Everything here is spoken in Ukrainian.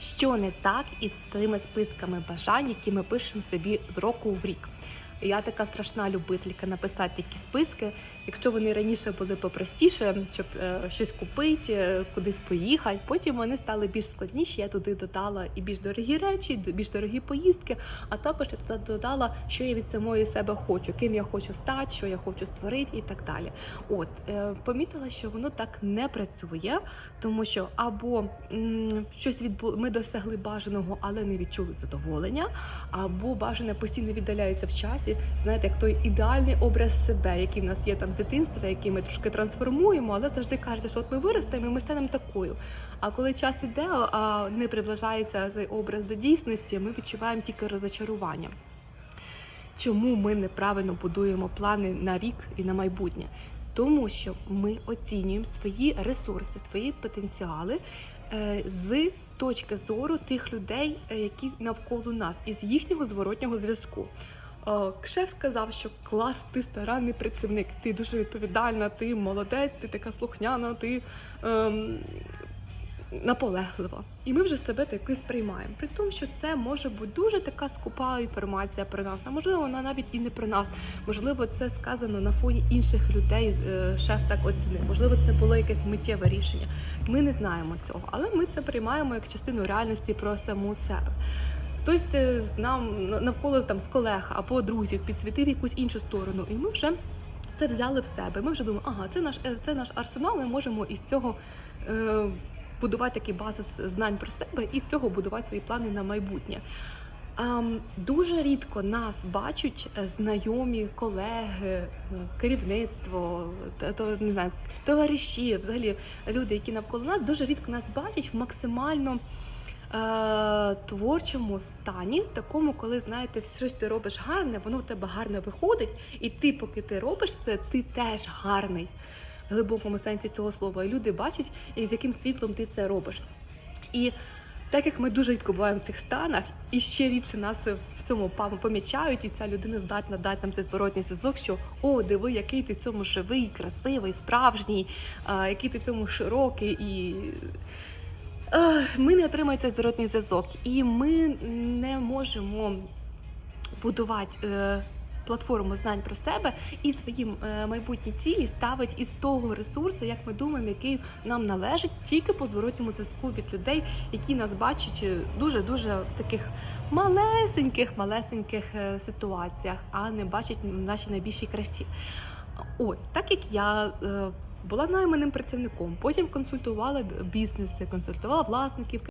що не так із тими списками бажань, які ми пишемо собі з року в рік. Я така страшна любителька написати такі списки. Якщо вони раніше були попростіше, щоб е, щось купити, е, кудись поїхати, потім вони стали більш складніші. Я туди додала і більш дорогі речі, більш дорогі поїздки. А також я туди додала, що я від самої себе хочу, ким я хочу стати, що я хочу створити і так далі. От е, помітила, що воно так не працює, тому що або м, щось відбу... ми досягли бажаного, але не відчули задоволення, або бажане постійно віддаляється в часі. Знаєте, як той ідеальний образ себе, який в нас є там з дитинства, який ми трошки трансформуємо, але завжди кажете, що от ми виростемо, і ми станемо такою. А коли час іде, а не приближається цей образ до дійсності, ми відчуваємо тільки розочарування. Чому ми неправильно будуємо плани на рік і на майбутнє? Тому що ми оцінюємо свої ресурси, свої потенціали е, з точки зору тих людей, е, які навколо нас, із їхнього зворотнього зв'язку. Е, Кшеф сказав, що клас, ти старанний працівник, ти дуже відповідальна, ти молодець, ти така слухняна, ти ем, наполеглива. І ми вже себе таки сприймаємо. При тому, що це може бути дуже така скупа інформація про нас, а можливо, вона навіть і не про нас. Можливо, це сказано на фоні інших людей. е, Шеф так оцінив. Можливо, це було якесь миттєве рішення. Ми не знаємо цього, але ми це приймаємо як частину реальності про саму себе. Хтось е, з нам навколо там з колег або друзів підсвітив якусь іншу сторону, і ми вже це взяли в себе. Ми вже думаємо, ага, це наш е, це наш арсенал. Ми можемо із цього е, будувати такий базис знань про себе і з цього будувати свої плани на майбутнє. Дуже рідко нас бачать е, знайомі, колеги, керівництво, то не знаю, товариші, взагалі люди, які навколо нас, дуже рідко нас бачать в максимально творчому стані, такому, коли знаєте, все, що ти робиш гарне, воно в тебе гарно виходить, і ти, поки ти робиш це, ти теж гарний в глибокому сенсі цього слова. І люди бачать, з яким світлом ти це робиш. І так як ми дуже рідко буваємо в цих станах, і ще рідше нас в цьому помічають, і ця людина здатна дати нам цей зворотній зв'язок, що о, диви, який ти в цьому живий, красивий, справжній, а, який ти в цьому широкий і. Ми не отримаємо цей зворотній зв'язок, і ми не можемо будувати е, платформу знань про себе і свої е, майбутні цілі ставить із того ресурсу, як ми думаємо, який нам належить, тільки по зворотньому зв'язку від людей, які нас бачать дуже дуже в таких малесеньких, малесеньких е, ситуаціях, а не бачать в нашій найбільшій красі. От, так як я. Була найманим працівником, потім консультувала бізнеси, консультувала власників